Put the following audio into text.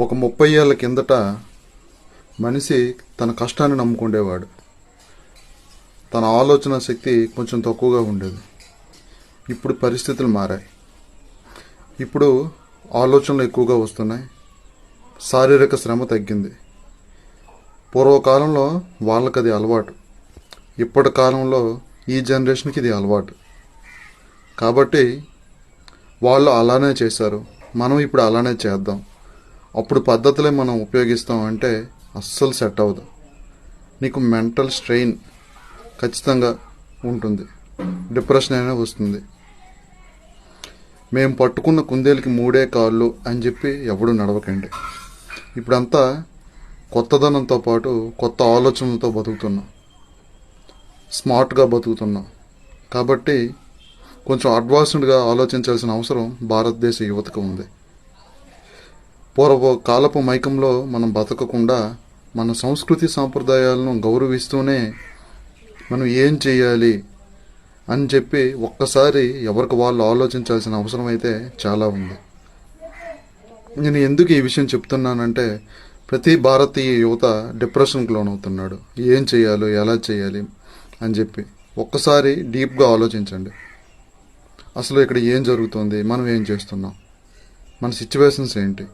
ఒక ముప్పై ఏళ్ళ కిందట మనిషి తన కష్టాన్ని నమ్ముకుండేవాడు. తన ఆలోచన శక్తి కొంచెం తక్కువగా ఉండేది. ఇప్పుడు పరిస్థితులు మారాయి. ఇప్పుడు ఆలోచనలు ఎక్కువగా వస్తున్నాయి. శారీరక శ్రమ తగ్గింది. పూర్వకాలంలో వాళ్ళకి అది అలవాటు. ఇప్పటి కాలంలో ఈ జనరేషన్కి ఇది అలవాటు. కాబట్టి వాళ్ళు అలానే చేశారు. మనం ఇప్పుడు అలానే చేద్దాం. అప్పుడు పద్ధతులే మనం ఉపయోగిస్తాం అంటే అస్సలు సెట్ అవ్వదు. నీకు మెంటల్ స్ట్రెయిన్ ఖచ్చితంగా ఉంటుంది. డిప్రెషన్ అయినా వస్తుంది. మేము పట్టుకున్న కుందేలకి మూడే కాళ్ళు అని చెప్పి ఎవడు నడవకండి. ఇప్పుడంతా కొత్తదనంతో పాటు కొత్త ఆలోచనలతో బతుకుతున్నాం. స్మార్ట్గా బతుకుతున్నాం. కాబట్టి కొంచెం అడ్వాన్స్డ్గా ఆలోచించాల్సిన అవసరం భారతదేశ యువతకు ఉంది. పూర్వ కాలపు మైకంలో మనం బతకకుండా మన సంస్కృతి సాంప్రదాయాలను గౌరవిస్తూనే మనం ఏం చేయాలి అని చెప్పి ఒక్కసారి ఎవరికి వాళ్ళు ఆలోచించాల్సిన అవసరం అయితే చాలా ఉంది. నేను ఎందుకు ఈ విషయం చెప్తున్నానంటే ప్రతి భారతీయ యువత డిప్రెషన్కి లోనవుతున్నాడు. ఏం చేయాలో ఎలా చేయాలి అని చెప్పి ఒక్కసారి డీప్గా ఆలోచించండి. అసలు ఇక్కడ ఏం జరుగుతుంది? మనం ఏం చేస్తున్నాం? మన సిచ్యువేషన్స్ ఏంటి?